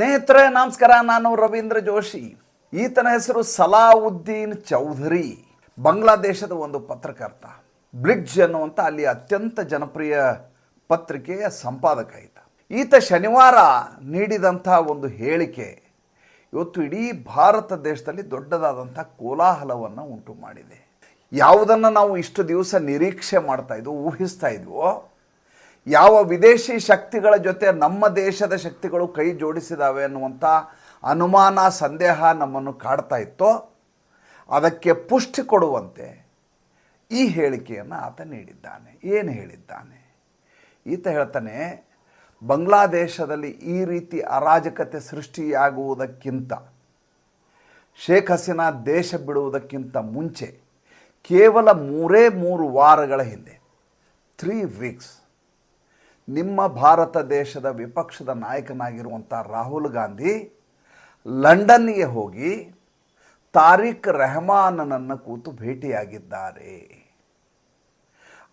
ಸ್ನೇಹಿತರೆ, ನಮಸ್ಕಾರ. ನಾನು ರವೀಂದ್ರ ಜೋಶಿ. ಈತನ ಹೆಸರು ಸಲಾವುದ್ದೀನ್ ಚೌಧರಿ. ಬಾಂಗ್ಲಾದೇಶದ ಒಂದು ಪತ್ರಕರ್ತ. ಬ್ರಿಡ್ಜ್ ಅನ್ನುವಂಥ ಅಲ್ಲಿ ಅತ್ಯಂತ ಜನಪ್ರಿಯ ಪತ್ರಿಕೆಯ ಸಂಪಾದಕ ಈತ ಈತ ಶನಿವಾರ ನೀಡಿದಂಥ ಒಂದು ಹೇಳಿಕೆ ಇವತ್ತು ಇಡೀ ಭಾರತ ದೇಶದಲ್ಲಿ ದೊಡ್ಡದಾದಂಥ ಕೋಲಾಹಲವನ್ನು ಉಂಟು ಮಾಡಿದೆ ಯಾವುದನ್ನು ನಾವು ಇಷ್ಟು ದಿವಸ ನಿರೀಕ್ಷೆ ಮಾಡ್ತಾ ಇದ್ವು, ಊಹಿಸ್ತಾ ಇದ್ವೋ ಯಾವ ವಿದೇಶಿ ಶಕ್ತಿಗಳ ಜೊತೆ ನಮ್ಮ ದೇಶದ ಶಕ್ತಿಗಳು ಕೈ ಜೋಡಿಸಿದಾವೆ ಅನ್ನುವಂಥ ಅನುಮಾನ, ಸಂದೇಹ ನಮ್ಮನ್ನು ಕಾಡ್ತಾ ಇತ್ತೋ. ಅದಕ್ಕೆ ಪುಷ್ಟಿ ಕೊಡುವಂತೆ ಈ ಹೇಳಿಕೆಯನ್ನು ಆತ ನೀಡಿದ್ದಾನೆ. ಏನು ಹೇಳಿದ್ದಾನೆ? ಈತ ಹೇಳ್ತಾನೆ, ಬಾಂಗ್ಲಾದೇಶದಲ್ಲಿ ಈ ರೀತಿ ಅರಾಜಕತೆ ಸೃಷ್ಟಿಯಾಗುವುದಕ್ಕಿಂತ, ಶೇಖ್ ಹಸೀನಾ ದೇಶ ಬಿಡುವುದಕ್ಕಿಂತ ಮುಂಚೆ ಕೇವಲ ಮೂರೇ ಮೂರು ವಾರಗಳ ಹಿಂದೆ ತ್ರೀ ವೀಕ್ಸ್ ನಿಮ್ಮ ಭಾರತ ದೇಶದ ವಿಪಕ್ಷದ ನಾಯಕನಾಗಿರುವಂಥ ರಾಹುಲ್ ಗಾಂಧಿ ಲಂಡನ್ಗೆ ಹೋಗಿ ತಾರಿಕ್ ರೆಹಮಾನನನ್ನು ಕೂತು ಭೇಟಿಯಾಗಿದ್ದಾರೆ.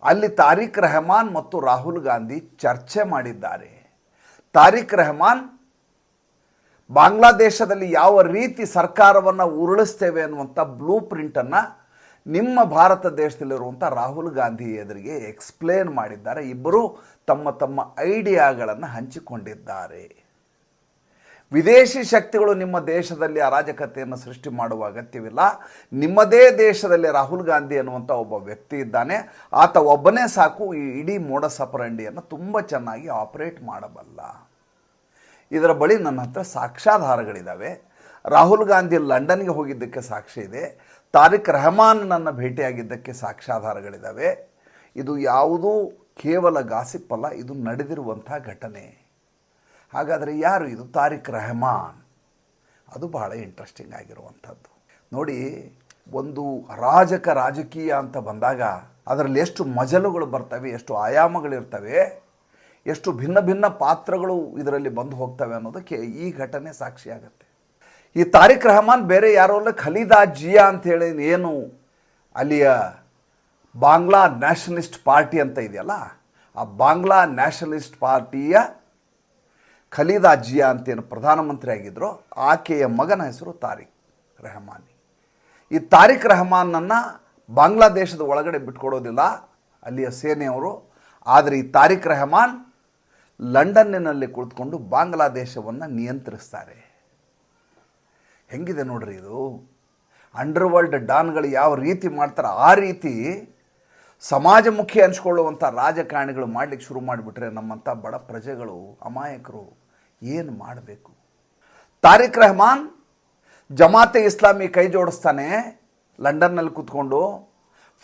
ಅಲ್ಲಿ ತಾರಿಕ್ ರೆಹಮಾನ್ ಮತ್ತು ರಾಹುಲ್ ಗಾಂಧಿ ಚರ್ಚೆ ಮಾಡಿದ್ದಾರೆ. ತಾರಿಕ್ ರೆಹಮಾನ್, ಬಾಂಗ್ಲಾದೇಶದಲ್ಲಿ ಯಾವ ರೀತಿ ಸರ್ಕಾರವನ್ನು ಉರುಳಿಸ್ತೇವೆ ಅನ್ನುವಂಥ ಬ್ಲೂ ಪ್ರಿಂಟನ್ನು ನಿಮ್ಮ ಭಾರತ ದೇಶದಲ್ಲಿರುವಂಥ ರಾಹುಲ್ ಗಾಂಧಿ ಎದುರಿಗೆ ಎಕ್ಸ್ಪ್ಲೇನ್ ಮಾಡಿದ್ದಾರೆ. ಇಬ್ಬರು ತಮ್ಮ ತಮ್ಮ ಐಡಿಯಾಗಳನ್ನು ಹಂಚಿಕೊಂಡಿದ್ದಾರೆ. ವಿದೇಶಿ ಶಕ್ತಿಗಳು ನಿಮ್ಮ ದೇಶದಲ್ಲಿ ಅರಾಜಕತೆಯನ್ನು ಸೃಷ್ಟಿ ಮಾಡುವ ಅಗತ್ಯವಿಲ್ಲ. ನಿಮ್ಮದೇ ದೇಶದಲ್ಲಿ ರಾಹುಲ್ ಗಾಂಧಿ ಅನ್ನುವಂಥ ಒಬ್ಬ ವ್ಯಕ್ತಿ ಇದ್ದಾನೆ. ಆತ ಒಬ್ಬನೇ ಸಾಕು, ಈ ಇಡೀ ಮೋಡ ಸಪರಂಡಿಯನ್ನು ತುಂಬ ಚೆನ್ನಾಗಿ ಆಪರೇಟ್ ಮಾಡಬಲ್ಲ. ಇದರ ಬಳಿ ನನ್ನ ಹತ್ರ ಸಾಕ್ಷ್ಯಾಧಾರಗಳಿದ್ದಾವೆ ರಾಹುಲ್ ಗಾಂಧಿ ಲಂಡನ್ಗೆ ಹೋಗಿದ್ದಕ್ಕೆ ಸಾಕ್ಷಿ ಇದೆ. ತಾರಿಕ್ ರೆಹಮಾನ್ ನನ್ನ ಭೇಟಿಯಾಗಿದ್ದಕ್ಕೆ ಸಾಕ್ಷ್ಯಾಧಾರಗಳಿದ್ದಾವೆ ಇದು ಯಾವುದೂ ಕೇವಲ ಗಾಸಿಪ್ ಅಲ್ಲ, ಇದು ನಡೆದಿರುವಂಥ ಘಟನೆ. ಹಾಗಾದರೆ ಯಾರು ಇದು? ತಾರಿಕ್ ರೆಹಮಾನ್. ಅದು ಬಹಳ ಇಂಟ್ರೆಸ್ಟಿಂಗ್ ಆಗಿರುವಂಥದ್ದು. ನೋಡಿ, ಒಂದು ರಾಜಕ ರಾಜಕೀಯ ಅಂತ ಬಂದಾಗ ಅದರಲ್ಲಿ ಎಷ್ಟು ಮಜಲುಗಳು ಬರ್ತವೆ, ಎಷ್ಟು ಆಯಾಮಗಳಿರ್ತವೆ, ಎಷ್ಟು ಭಿನ್ನ ಭಿನ್ನ ಪಾತ್ರಗಳು ಇದರಲ್ಲಿ ಬಂದು ಹೋಗ್ತವೆ ಅನ್ನೋದಕ್ಕೆ ಈ ಘಟನೆ ಸಾಕ್ಷಿಯಾಗತ್ತೆ. ಈ ತಾರಿಕ್ ರೆಹಮಾನ್ ಬೇರೆ ಯಾರೋ ಅಲ್ಲ, ಖಲೀದಾ ಜಿಯಾ ಅಂತೇಳಿ ಏನು ಅಲ್ಲಿಯ ಬಾಂಗ್ಲಾ ನ್ಯಾಷನಲಿಸ್ಟ್ ಪಾರ್ಟಿ ಅಂತ ಇದೆಯಲ್ಲ, ಆ ಬಾಂಗ್ಲಾ ನ್ಯಾಷನಲಿಸ್ಟ್ ಪಾರ್ಟಿಯ ಖಲೀದಾ ಜಿಯಾ ಅಂತೇನು ಪ್ರಧಾನಮಂತ್ರಿ ಆಗಿದ್ದರು ಆಕೆಯ ಮಗನ ಹೆಸರು ತಾರಿಕ್ ರೆಹಮಾನಿ. ಈ ತಾರಿಕ್ ರೆಹಮಾನನ್ನು ಬಾಂಗ್ಲಾದೇಶದ ಒಳಗಡೆ ಬಿಟ್ಕೊಡೋದಿಲ್ಲ, ಅಲ್ಲಿಯ ಸೇನೆಯವರು. ಆದರೆ ಈ ತಾರಿಕ್ ರೆಹಮಾನ್ ಲಂಡನ್ನಿನಲ್ಲಿ ಕುಳಿತುಕೊಂಡು ಬಾಂಗ್ಲಾದೇಶವನ್ನು ನಿಯಂತ್ರಿಸ್ತಾರೆ. ಹೆಂಗಿದೆ ನೋಡ್ರಿ ಇದು? ಅಂಡರ್ವರ್ಲ್ಡ್ ಡಾನ್ಗಳು ಯಾವ ರೀತಿ ಮಾಡ್ತಾರೆ ಆ ರೀತಿ ಸಮಾಜಮುಖಿ ಅನ್ಸ್ಕೊಳ್ಳುವಂಥ ರಾಜಕಾರಣಿಗಳು ಮಾಡಲಿಕ್ಕೆ ಶುರು ಮಾಡಿಬಿಟ್ರೆ ನಮ್ಮಂಥ ಬಡ ಪ್ರಜೆಗಳು, ಅಮಾಯಕರು ಏನು ಮಾಡಬೇಕು? ತಾರಿಕ್ ರೆಹಮಾನ್ ಜಮಾತೆ ಇಸ್ಲಾಮಿ ಕೈ ಜೋಡಿಸ್ತಾನೆ ಲಂಡನ್ನಲ್ಲಿ ಕೂತ್ಕೊಂಡು.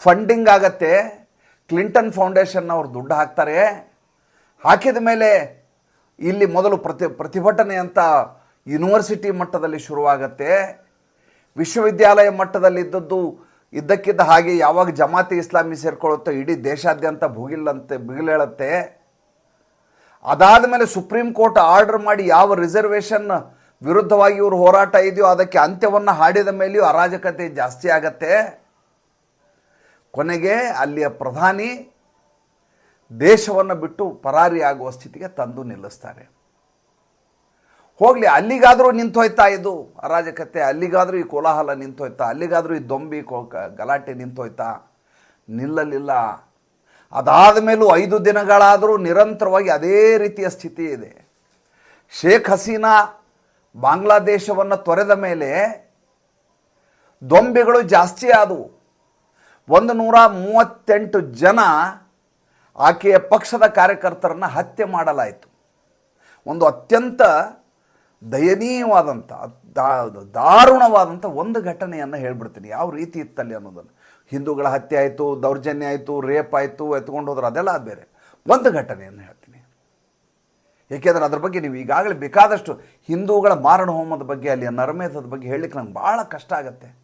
ಫಂಡಿಂಗ್ ಆಗತ್ತೆ. ಕ್ಲಿಂಟನ್ ಫೌಂಡೇಶನ್ ಅವ್ರು ದುಡ್ಡು ಹಾಕ್ತಾರೆ. ಹಾಕಿದ ಮೇಲೆ ಇಲ್ಲಿ ಮೊದಲು ಪ್ರತಿ, ಪ್ರತಿಭಟನೆ ಅಂತ ಯೂನಿವರ್ಸಿಟಿ ಮಟ್ಟದಲ್ಲಿ ಶುರುವಾಗತ್ತೆ. ವಿಶ್ವವಿದ್ಯಾಲಯ ಮಟ್ಟದಲ್ಲಿ ಇದ್ದದ್ದು ಇದ್ದಕ್ಕಿದ್ದ ಹಾಗೆ ಯಾವಾಗ ಜಮಾತಿ ಇಸ್ಲಾಮಿ ಸೇರ್ಕೊಳ್ಳುತ್ತೋ ಇಡೀ ದೇಶಾದ್ಯಂತ ಭುಗಿಲ್ಲಂತೆ ಬಿಗಿಲೇಳತ್ತೆ ಅದಾದ ಮೇಲೆ ಸುಪ್ರೀಂ ಕೋರ್ಟ್ ಆರ್ಡರ್ ಮಾಡಿ ಯಾವ ರಿಸರ್ವೇಷನ್ ವಿರುದ್ಧವಾಗಿ ಇವರು ಹೋರಾಟ ಇದೆಯೋ ಅದಕ್ಕೆ ಅಂತ್ಯವನ್ನು ಹಾಡಿದ ಮೇಲೆಯೂ ಅರಾಜಕತೆ ಜಾಸ್ತಿ ಆಗತ್ತೆ. ಕೊನೆಗೆ ಅಲ್ಲಿಯ ಪ್ರಧಾನಿ ದೇಶವನ್ನು ಬಿಟ್ಟು ಪರಾರಿಯಾಗುವ ಸ್ಥಿತಿಗೆ ತಂದು ನಿಲ್ಲಿಸ್ತಾರೆ. ಹೋಗಲಿ, ಅಲ್ಲಿಗಾದರೂ ನಿಂತೋಯ್ತಾ ಇದು ಅರಾಜಕತೆ, ಅಲ್ಲಿಗಾದರೂ ಈ ಕೋಲಾಹಲ ನಿಂತೋಯ್ತಾ ಅಲ್ಲಿಗಾದರೂ ಈ ದೊಂಬಿ ಕೋ ಗಲಾಟೆ ನಿಂತೋಯ್ತಾ ನಿಲ್ಲಲಿಲ್ಲ ಅದಾದ ಮೇಲೂ ಐದು ದಿನಗಳಾದರೂ ನಿರಂತರವಾಗಿ ಅದೇ ರೀತಿಯ ಸ್ಥಿತಿ ಇದೆ. ಶೇಖ್ ಹಸೀನಾ ಬಾಂಗ್ಲಾದೇಶವನ್ನು ತೊರೆದ ಮೇಲೆ ದೊಂಬಿಗಳು ಜಾಸ್ತಿ ಆದವು. ಒಂದು ನೂರ ಮೂವತ್ತೆಂಟು ಜನ ಆಕೆಯ ಪಕ್ಷದ ಕಾರ್ಯಕರ್ತರನ್ನು ಹತ್ಯೆ ಮಾಡಲಾಯಿತು. ಒಂದು ಅತ್ಯಂತ ದಯನೀಯವಾದಂಥ ದಾರುಣವಾದಂಥ ಒಂದು ಘಟನೆಯನ್ನು ಹೇಳ್ಬಿಡ್ತೀನಿ. ಯಾವ ರೀತಿ ಇತ್ತಲ್ಲಿ ಅನ್ನೋದನ್ನು. ಹಿಂದೂಗಳ ಹತ್ಯೆ ಆಯಿತು, ದೌರ್ಜನ್ಯ ಆಯಿತು, ರೇಪ್ ಆಯಿತು, ಎತ್ಕೊಂಡು ಹೋದ್ರೆ, ಅದೆಲ್ಲ ಅದು ಬೇರೆ. ಒಂದು ಘಟನೆಯನ್ನು ಹೇಳ್ತೀನಿ. ಏಕೆಂದರೆ ಅದ್ರ ಬಗ್ಗೆ ನೀವು ಈಗಾಗಲೇ ಬೇಕಾದಷ್ಟು ಹಿಂದೂಗಳ ಮಾರಣ ಹೋಮದ ಬಗ್ಗೆ, ಅಲ್ಲಿಯ ನರಮೇಧದ ಬಗ್ಗೆ ಹೇಳಲಿಕ್ಕೆ ನಂಗೆ ಭಾಳ ಕಷ್ಟ ಆಗುತ್ತೆ.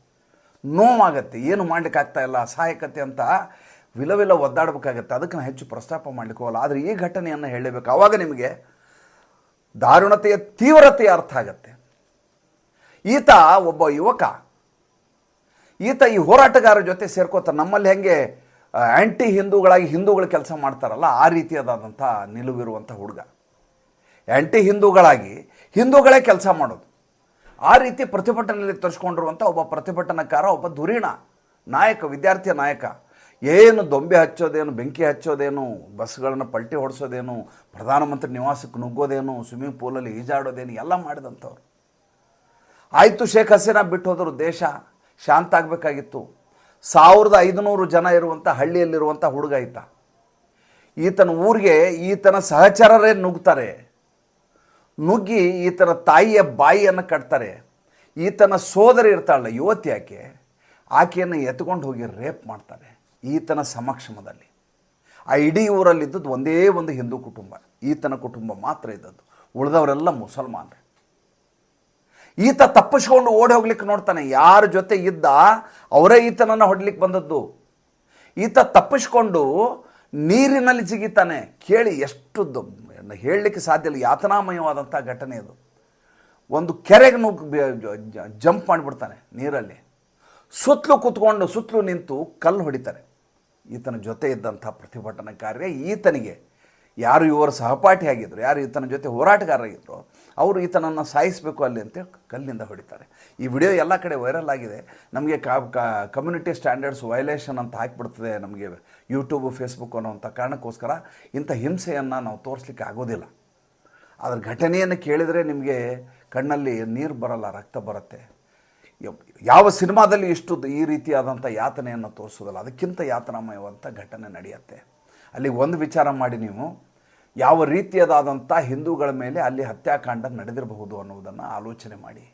ನೋವಾಗತ್ತೆ. ಏನು ಮಾಡ್ಲಿಕ್ಕೆ ಇಲ್ಲ, ಅಸಹಾಯಕತೆ ಅಂತ ವಿಲವಿಲ ಒದ್ದಾಡಬೇಕಾಗತ್ತೆ. ಅದಕ್ಕೆ ನಾನು ಹೆಚ್ಚು ಪ್ರಸ್ತಾಪ ಮಾಡ್ಲಿಕ್ಕೆ ಹೋಗಲ್ಲ. ಆದರೆ ಈ ಘಟನೆಯನ್ನು ಹೇಳಬೇಕು ಆವಾಗ ನಿಮಗೆ ದಾರುಣತೆಯ ತೀವ್ರತೆಯ ಅರ್ಥ ಆಗತ್ತೆ. ಈತ ಒಬ್ಬ ಯುವಕ. ಈತ ಈ ಹೋರಾಟಗಾರರ ಜೊತೆ ಸೇರ್ಕೋತ ನಮ್ಮಲ್ಲಿ ಹೆಂಗೆ ಆ್ಯಂಟಿ ಹಿಂದೂಗಳಾಗಿ ಹಿಂದೂಗಳು ಕೆಲಸ ಮಾಡ್ತಾರಲ್ಲ, ಆ ರೀತಿಯಾದಂಥ ನಿಲುವಿರುವಂಥ ಹುಡುಗ. ಆ್ಯಂಟಿ ಹಿಂದೂಗಳಾಗಿ ಹಿಂದೂಗಳೇ ಕೆಲಸ ಮಾಡೋದು. ಆ ರೀತಿ ಪ್ರತಿಭಟನೆಯಲ್ಲಿ ತರಿಸ್ಕೊಂಡಿರುವಂಥ ಒಬ್ಬ ಪ್ರತಿಭಟನಾಕಾರ, ಒಬ್ಬ ಧುರೀಣ, ನಾಯಕ, ವಿದ್ಯಾರ್ಥಿಯ ನಾಯಕ. ಏನು ದೊಂಬೆ ಹಚ್ಚೋದೇನು, ಬೆಂಕಿ ಹಚ್ಚೋದೇನು, ಬಸ್ಗಳನ್ನು ಪಲ್ಟಿ ಹೊಡಿಸೋದೇನು, ಪ್ರಧಾನಮಂತ್ರಿ ನಿವಾಸಕ್ಕೆ ನುಗ್ಗೋದೇನು ಸ್ವಿಮ್ಮಿಂಗ್ ಪೂಲಲ್ಲಿ ಈಜಾಡೋದೇನು, ಎಲ್ಲ ಮಾಡಿದಂಥವ್ರು. ಆಯಿತು ಶೇಖ್ ಹಸೀನಾ ಬಿಟ್ಟು ಹೋದರು ದೇಶ, ಶಾಂತ ಆಗಬೇಕಾಗಿತ್ತು. ಸಾವಿರದ ಐದುನೂರು ಜನ ಇರುವಂಥ ಹಳ್ಳಿಯಲ್ಲಿರುವಂಥ ಹುಡುಗ ಈತ. ಈತನ ಊರಿಗೆ ಈತನ ಸಹಚರರೇ ನುಗ್ತಾರೆ. ನುಗ್ಗಿ ಈತನ ತಾಯಿಯ ಬಾಯಿಯನ್ನು ಕಟ್ತಾರೆ. ಈತನ ಸೋದರಿ ಇರ್ತಾಳಲ್ಲ, ಯುವತಿ ಆಕೆ, ಆಕೆಯನ್ನು ಎತ್ಕೊಂಡು ಹೋಗಿ ರೇಪ್ ಮಾಡ್ತಾರೆ. ಈತನ ಸಮಕ್ಷಮದಲ್ಲಿ. ಆ ಇಡೀ ಊರಲ್ಲಿದ್ದದ್ದು ಒಂದೇ ಒಂದು ಹಿಂದೂ ಕುಟುಂಬ. ಈತನ ಕುಟುಂಬ ಮಾತ್ರ ಇದ್ದದ್ದು. ಉಳಿದವರೆಲ್ಲ ಮುಸಲ್ಮಾನರೇ. ಈತ ತಪ್ಪಿಸ್ಕೊಂಡು ಓಡಿ ಹೋಗ್ಲಿಕ್ಕೆ ನೋಡ್ತಾನೆ. ಯಾರ ಜೊತೆ ಇದ್ದ ಅವರೇ ಈತನನ್ನು ಹೊಡ್ಲಿಕ್ಕೆ ಬಂದದ್ದು. ಈತ ತಪ್ಪಿಸ್ಕೊಂಡು ನೀರಿನಲ್ಲಿ ಜಿಗಿತಾನೆ. ಕೇಳಿ ಎಷ್ಟು ಹೇಳಲಿಕ್ಕೆ ಸಾಧ್ಯ ಇಲ್ಲ. ಯಾತನಾಮಯವಾದಂಥ ಘಟನೆ ಇದು ಒಂದು ಕೆರೆಗೆ ಜಂಪ್ ಮಾಡಿಬಿಡ್ತಾನೆ ನೀರಲ್ಲಿ. ಸುತ್ತಲೂ ಕೂತ್ಕೊಂಡು ಸುತ್ತಲೂ ನಿಂತು ಕಲ್ಲು ಹೊಡಿತಾರೆ. ಈತನ ಜೊತೆ ಇದ್ದಂಥ ಪ್ರತಿಭಟನಾಕಾರ್ಯ ಈತನಿಗೆ. ಯಾರು ಇವರು ಸಹಪಾಠಿಯಾಗಿದ್ದರು ಯಾರು ಈತನ ಜೊತೆ ಹೋರಾಟಗಾರರಾಗಿದ್ದರು ಅವರು ಈತನನ್ನು ಸಾಯಿಸಬೇಕು ಅಲ್ಲಿ ಅಂತೇಳಿ ಕಲ್ಲಿಂದ ಹೊಡಿತಾರೆ. ಈ ವಿಡಿಯೋ ಎಲ್ಲ ಕಡೆ ವೈರಲ್ ಆಗಿದೆ. ನಮಗೆ ಕಮ್ಯುನಿಟಿ ಸ್ಟ್ಯಾಂಡರ್ಡ್ಸ್ ವೈಲೇಷನ್ ಅಂತ ಹಾಕಿಬಿಡ್ತದೆ ನಮಗೆ ಯೂಟ್ಯೂಬು ಫೇಸ್ಬುಕ್ ಅನ್ನೋಂಥ ಕಾರಣಕ್ಕೋಸ್ಕರ ಇಂಥ ಹಿಂಸೆಯನ್ನು ನಾವು ತೋರಿಸ್ಲಿಕ್ಕೆ ಆಗೋದಿಲ್ಲ. ಅದರ ಘಟನೆಯನ್ನು ಕೇಳಿದರೆ ನಿಮಗೆ ಕಣ್ಣಲ್ಲಿ ನೀರು ಬರಲ್ಲ, ರಕ್ತ ಬರುತ್ತೆ. ಯಾವ ಸಿನಿಮಾದಲ್ಲಿ ಇಷ್ಟು ಈ ರೀತಿಯಾದಂಥ ಯಾತನೆಯನ್ನು ತೋರಿಸೋದಲ್ಲ, ಅದಕ್ಕಿಂತ ಯಾತನಾಮಯವಂಥ ಘಟನೆ ನಡೆಯುತ್ತೆ. ಅಲ್ಲಿ ಒಂದು ವಿಚಾರ ಮಾಡಿ ನೀವು, ಯಾವ ರೀತಿಯದಾದಂಥ ಹಿಂದೂಗಳ ಮೇಲೆ ಅಲ್ಲಿ ಹತ್ಯಾಕಾಂಡ ನಡೆದಿರಬಹುದು ಅನ್ನೋದನ್ನು ಆಲೋಚನೆ ಮಾಡಿ.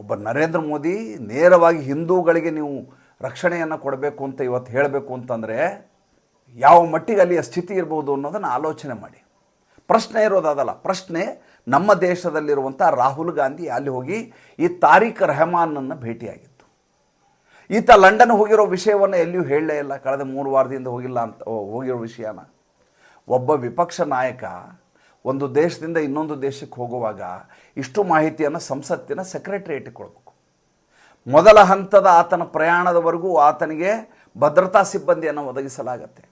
ಒಬ್ಬ ನರೇಂದ್ರ ಮೋದಿ ನೇರವಾಗಿ ಹಿಂದೂಗಳಿಗೆ ನೀವು ರಕ್ಷಣೆಯನ್ನು ಕೊಡಬೇಕು ಅಂತ ಇವತ್ತು ಹೇಳಬೇಕು ಅಂತಂದರೆ, ಯಾವ ಮಟ್ಟಿಗೆ ಅಲ್ಲಿಯ ಸ್ಥಿತಿ ಇರ್ಬೋದು ಅನ್ನೋದನ್ನು ಆಲೋಚನೆ ಮಾಡಿ. ಪ್ರಶ್ನೆ ಇರೋದಾದಲ್ಲ ಪ್ರಶ್ನೆ ನಮ್ಮ ದೇಶದಲ್ಲಿರುವಂಥ ರಾಹುಲ್ ಗಾಂಧಿ ಅಲ್ಲಿ ಹೋಗಿ ಈ ತಾರಿಕ್ ರೆಹಮಾನನ್ನು ಭೇಟಿಯಾಗಿತ್ತು. ಈತ ಲಂಡನ್ ಹೋಗಿರೋ ವಿಷಯವನ್ನು ಎಲ್ಲಿಯೂ ಹೇಳಲೇ ಇಲ್ಲ. ಕಳೆದ ಮೂರು ವಾರದಿಂದ ಹೋಗಿಲ್ಲ ಅಂತ ಹೋಗಿರೋ ವಿಷಯನ. ಒಬ್ಬ ವಿಪಕ್ಷ ನಾಯಕ ಒಂದು ದೇಶದಿಂದ ಇನ್ನೊಂದು ದೇಶಕ್ಕೆ ಹೋಗುವಾಗ ಇಷ್ಟು ಮಾಹಿತಿಯನ್ನು ಸಂಸತ್ತಿನ ಸೆಕ್ರೆಟರಿಯೇಟಿಗೆ ಕೊಡಬೇಕು. ಮೊದಲ ಹಂತದ ಆತನ ಪ್ರಯಾಣದವರೆಗೂ ಆತನಿಗೆ ಭದ್ರತಾ ಸಿಬ್ಬಂದಿಯನ್ನು ಒದಗಿಸಲಾಗತ್ತೆ.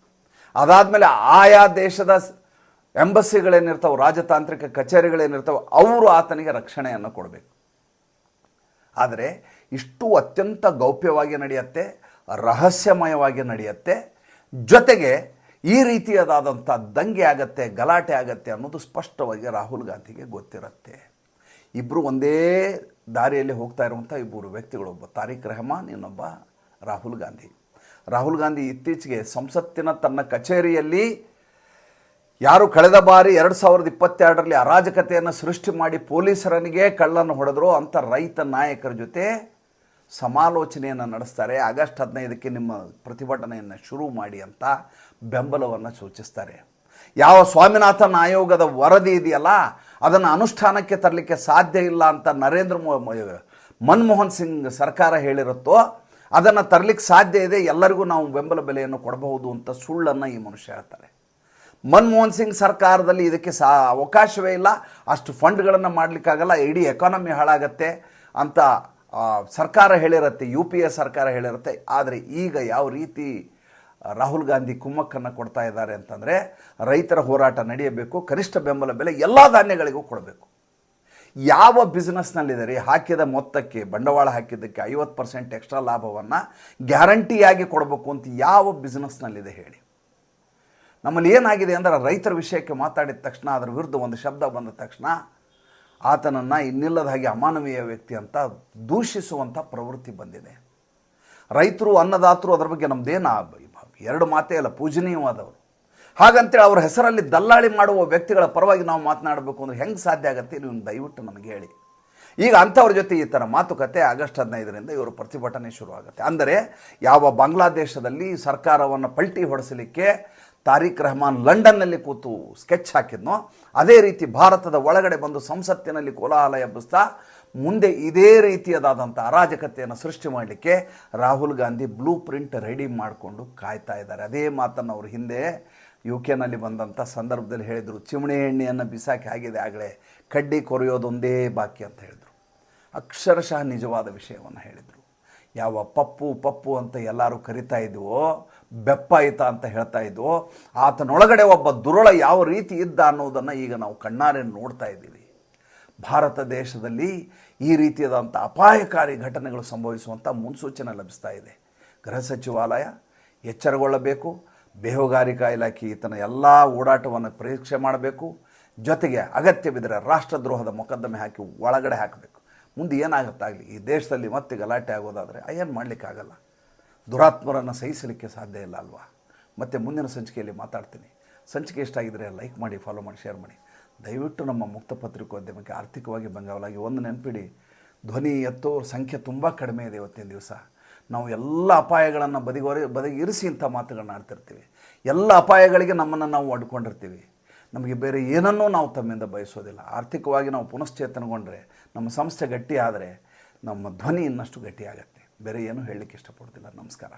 ಅದಾದಮೇಲೆ ಆಯಾ ದೇಶದ ಎಂಬಸ್ಸಿಗಳೇನಿರ್ತಾವೆ ರಾಜತಾಂತ್ರಿಕ ಕಚೇರಿಗಳೇನಿರ್ತಾವೆ, ಅವರು ಆತನಿಗೆ ರಕ್ಷಣೆಯನ್ನು ಕೊಡಬೇಕು. ಆದರೆ ಇಷ್ಟು ಅತ್ಯಂತ ಗೌಪ್ಯವಾಗಿ ನಡೆಯುತ್ತೆ, ರಹಸ್ಯಮಯವಾಗಿ ನಡೆಯುತ್ತೆ, ಜೊತೆಗೆ ಈ ರೀತಿಯದಾದಂಥ ದಂಗೆ ಆಗತ್ತೆ, ಗಲಾಟೆ ಆಗತ್ತೆ ಅನ್ನೋದು ಸ್ಪಷ್ಟವಾಗಿ ರಾಹುಲ್ ಗಾಂಧಿಗೆ ಗೊತ್ತಿರುತ್ತೆ. ಇಬ್ಬರು ಒಂದೇ ದಾರಿಯಲ್ಲಿ ಹೋಗ್ತಾ ಇರುವಂಥ ಇಬ್ಬರು ವ್ಯಕ್ತಿಗಳು ಒಬ್ಬ ತಾರಿಕ್ ರೆಹಮಾನ್, ಇನ್ನೊಬ್ಬ ರಾಹುಲ್ ಗಾಂಧಿ. ರಾಹುಲ್ ಗಾಂಧಿ ಇತ್ತೀಚೆಗೆ ಸಂಸತ್ತಿನ ತನ್ನ ಕಚೇರಿಯಲ್ಲಿ ಯಾರು ಕಳೆದ ಬಾರಿ ಎರಡು ಸಾವಿರದ ಇಪ್ಪತ್ತೆರಡರಲ್ಲಿ ಅರಾಜಕತೆಯನ್ನು ಸೃಷ್ಟಿ ಮಾಡಿ ಪೊಲೀಸರನಿಗೆ ಕಳ್ಳನ್ನು ಹೊಡೆದ್ರು ಅಂಥ ರೈತ ನಾಯಕರ ಜೊತೆ ಸಮಾಲೋಚನೆಯನ್ನು ನಡೆಸ್ತಾರೆ. ಆಗಸ್ಟ್ ಹದಿನೈದಕ್ಕೆ ನಿಮ್ಮ ಪ್ರತಿಭಟನೆಯನ್ನು ಶುರು ಮಾಡಿ ಅಂತ ಬೆಂಬಲವನ್ನು ಸೂಚಿಸ್ತಾರೆ. ಯಾವ ಸ್ವಾಮಿನಾಥನ್ ಆಯೋಗದ ವರದಿ ಇದೆಯಲ್ಲ, ಅದನ್ನು ಅನುಷ್ಠಾನಕ್ಕೆ ತರಲಿಕ್ಕೆ ಸಾಧ್ಯ ಇಲ್ಲ ಅಂತ ನರೇಂದ್ರ ಮನಮೋಹನ್ ಸಿಂಗ್ ಸರ್ಕಾರ ಹೇಳಿರುತ್ತೋ, ಅದನ್ನು ತರಲಿಕ್ಕೆ ಸಾಧ್ಯ ಇದೆ, ಎಲ್ಲರಿಗೂ ನಾವು ಬೆಂಬಲ ಬೆಲೆಯನ್ನು ಕೊಡಬಹುದು ಅಂತ ಸುಳ್ಳನ್ನು ಈ ಮನುಷ್ಯ ಹೇಳ್ತಾರೆ. ಮನಮೋಹನ್ ಸಿಂಗ್ ಸರ್ಕಾರದಲ್ಲಿ ಇದಕ್ಕೆ ಸಾ ಅವಕಾಶವೇ ಇಲ್ಲ. ಅಷ್ಟು ಫಂಡ್ಗಳನ್ನು ಮಾಡಲಿಕ್ಕಾಗಲ್ಲ. ಇಡೀ ಎಕಾನಮಿ ಹಾಳಾಗತ್ತೆ ಅಂತ ಸರ್ಕಾರ ಹೇಳಿರುತ್ತೆ, ಯು ಪಿ ಎ ಸರ್ಕಾರ ಹೇಳಿರುತ್ತೆ. ಆದರೆ ಈಗ ಯಾವ ರೀತಿ ರಾಹುಲ್ ಗಾಂಧಿ ಕುಮ್ಮಕ್ಕನ್ನು ಕೊಡ್ತಾ ಇದ್ದಾರೆ ಅಂತಂದರೆ ರೈತರ ಹೋರಾಟ ನಡೆಯಬೇಕು, ಕನಿಷ್ಠ ಬೆಂಬಲ ಬೆಲೆ ಎಲ್ಲ ಧಾನ್ಯಗಳಿಗೂ ಕೊಡಬೇಕು. ಯಾವ ಬಿಸ್ನೆಸ್ನಲ್ಲಿದೆ ಹಾಕಿದ ಮೊತ್ತಕ್ಕೆ, ಬಂಡವಾಳ ಹಾಕಿದ್ದಕ್ಕೆ ಐವತ್ತು ಪರ್ಸೆಂಟ್ ಎಕ್ಸ್ಟ್ರಾ ಲಾಭವನ್ನು ಗ್ಯಾರಂಟಿಯಾಗಿ ಕೊಡಬೇಕು ಅಂತ ಯಾವ ಬಿಸ್ನೆಸ್ನಲ್ಲಿದೆ ಹೇಳಿ. ನಮ್ಮಲ್ಲಿ ಏನಾಗಿದೆ ಅಂದರೆ ರೈತರ ವಿಷಯಕ್ಕೆ ಮಾತಾಡಿದ ತಕ್ಷಣ, ಅದರ ವಿರುದ್ಧ ಒಂದು ಶಬ್ದ ಬಂದ ತಕ್ಷಣ ಆತನನ್ನು ಇನ್ನಿಲ್ಲದ ಹಾಗೆ ಅಮಾನವೀಯ ವ್ಯಕ್ತಿ ಅಂತ ದೂಷಿಸುವಂಥ ಪ್ರವೃತ್ತಿ ಬಂದಿದೆ. ರೈತರು ಅನ್ನದಾತರು ಅದರ ಬಗ್ಗೆ ನಮ್ಮದೇನು ಎರಡು ಮಾತೇ ಅಲ್ಲ, ಪೂಜನೀಯವಾದವರು. ಹಾಗಂತೇಳಿ ಅವ್ರ ಹೆಸರಲ್ಲಿ ದಲ್ಲಾಳಿ ಮಾಡುವ ವ್ಯಕ್ತಿಗಳ ಪರವಾಗಿ ನಾವು ಮಾತನಾಡಬೇಕು ಅಂದ್ರೆ ಹೆಂಗೆ ಸಾಧ್ಯ ಆಗುತ್ತೆ ನೀವು ದಯವಿಟ್ಟು ನಮಗೆ ಹೇಳಿ. ಈಗ ಅಂಥವ್ರ ಜೊತೆ ಈ ಥರ ಮಾತುಕತೆ ಆಗಸ್ಟ್ ಹದಿನೈದರಿಂದ ಇವರು ಪ್ರತಿಭಟನೆ ಶುರುವಾಗುತ್ತೆ. ಅಂದರೆ ಯಾವ ಬಾಂಗ್ಲಾದೇಶದಲ್ಲಿ ಸರ್ಕಾರವನ್ನು ಪಲ್ಟಿ ಹೊಡೆಸಲಿಕ್ಕೆ ತಾರಿಕ್ ರೆಹಮಾನ್ ಲಂಡನ್ನಲ್ಲಿ ಕೂತು ಸ್ಕೆಚ್ ಹಾಕಿದ್ನೋ, ಅದೇ ರೀತಿ ಭಾರತದ ಒಳಗಡೆ ಬಂದು ಸಂಸತ್ತಿನಲ್ಲಿ ಕೋಲಾಹಲ ಎಬ್ಬಿಸ್ತಾ, ಮುಂದೆ ಇದೇ ರೀತಿಯದಾದಂಥ ಅರಾಜಕತೆಯನ್ನು ಸೃಷ್ಟಿ ಮಾಡಲಿಕ್ಕೆ Rahul Gandhi blueprint ready ಮಾಡಿಕೊಂಡು ಕಾಯ್ತಾ ಇದ್ದಾರೆ. ಅದೇ ಮಾತನ್ನು ಅವರು ಹಿಂದೆ ಯು ಕೆನಲ್ಲಿ ಬಂದಂಥ ಸಂದರ್ಭದಲ್ಲಿ ಹೇಳಿದರು, ಚಿಮಣೆ ಎಣ್ಣೆಯನ್ನು ಬಿಸಾಕಿ ಆಗಿದೆ ಆಗಲೇ ಕಡ್ಡಿ ಕೊರೆಯೋದೊಂದೇ ಬಾಕಿ ಅಂತ ಹೇಳಿದರು. ಅಕ್ಷರಶಃ ನಿಜವಾದ ವಿಷಯವನ್ನು ಹೇಳಿದರು. ಯಾವ ಪಪ್ಪು ಪಪ್ಪು ಅಂತ ಎಲ್ಲರೂ ಕರಿತಾ ಇದ್ವೋ ಬೆಪ್ಪಾಯಿತ ಅಂತ ಹೇಳ್ತಾ ಇದ್ವು. ಆತನೊಳಗಡೆ ಒಬ್ಬ ದುರುಳ ಯಾವ ರೀತಿ ಇದ್ದ ಅನ್ನೋದನ್ನು ಈಗ ನಾವು ಕಣ್ಣಾರೆ ನೋಡ್ತಾ ಇದ್ದೀವಿ. ಭಾರತ ದೇಶದಲ್ಲಿ ಈ ರೀತಿಯಾದಂಥ ಅಪಾಯಕಾರಿ ಘಟನೆಗಳು ಸಂಭವಿಸುವಂಥ ಮುನ್ಸೂಚನೆ ಲಭಿಸ್ತಾ ಇದೆ. ಗೃಹ ಸಚಿವಾಲಯ ಎಚ್ಚರಗೊಳ್ಳಬೇಕು. ಬೇಹುಗಾರಿಕಾ ಇಲಾಖೆ ಈತನ ಎಲ್ಲ ಓಡಾಟವನ್ನು ಪರೀಕ್ಷೆ ಮಾಡಬೇಕು. ಜೊತೆಗೆ ಅಗತ್ಯವಿದ್ದರೆ ರಾಷ್ಟ್ರದ್ರೋಹದ ಮೊಕದ್ದಮೆ ಹಾಕಿ ಒಳಗಡೆ ಹಾಕಬೇಕು. ಮುಂದೆ ಏನಾಗುತ್ತಾಗಲಿ ಈ ದೇಶದಲ್ಲಿ ಮತ್ತೆ ಗಲಾಟೆ ಆಗೋದಾದರೆ ಏನು ಮಾಡಲಿಕ್ಕಾಗಲ್ಲ? ದುರಾತ್ಮರನ್ನು ಸಹಿಸಲಿಕ್ಕೆ ಸಾಧ್ಯ ಇಲ್ಲ ಅಲ್ವಾ? ಮತ್ತು ಮುಂದಿನ ಸಂಚಿಕೆಯಲ್ಲಿ ಮಾತಾಡ್ತೀನಿ. ಸಂಚಿಕೆ ಇಷ್ಟ ಆಗಿದ್ರೆ ಲೈಕ್ ಮಾಡಿ ಫಾಲೋ ಮಾಡಿ ಶೇರ್ ಮಾಡಿ. ದಯವಿಟ್ಟು ನಮ್ಮ ಮುಕ್ತ ಪತ್ರಿಕೋದ್ಯಮಕ್ಕೆ ಆರ್ಥಿಕವಾಗಿ ಬೆಂಗಾವಲಾಗಿ ಒಂದು ನೆನಪಿಡಿ. ಧ್ವನಿ ಎತ್ತೋರ ಸಂಖ್ಯೆ ತುಂಬ ಕಡಿಮೆ ಇದೆ ಇವತ್ತಿನ ದಿವಸ. ನಾವು ಎಲ್ಲ ಅಪಾಯಗಳನ್ನು ಬದಿಗೊರೆ, ಬದಿಗಿರಿಸಿ ಇಂಥ ಮಾತುಗಳನ್ನ ಆಡ್ತಿರ್ತೀವಿ. ಎಲ್ಲ ಅಪಾಯಗಳಿಗೆ ನಮ್ಮನ್ನು ನಾವು ಅಡ್ಕೊಂಡಿರ್ತೀವಿ. ನಮಗೆ ಬೇರೆ ಏನನ್ನೂ ನಾವು ತಮ್ಮಿಂದ ಬಯಸೋದಿಲ್ಲ. ಆರ್ಥಿಕವಾಗಿ ನಾವು ಪುನಶ್ಚೇತನಗೊಂಡ್ರೆ, ನಮ್ಮ ಸಂಸ್ಥೆ ಗಟ್ಟಿಯಾದರೆ, ನಮ್ಮ ಧ್ವನಿ ಇನ್ನಷ್ಟು ಗಟ್ಟಿಯಾಗತ್ತೆ. ಬೇರೆ ಏನೂ ಹೇಳಲಿಕ್ಕೆ ಇಷ್ಟಪಡ್ತಿಲ್ಲ. ನಮಸ್ಕಾರ.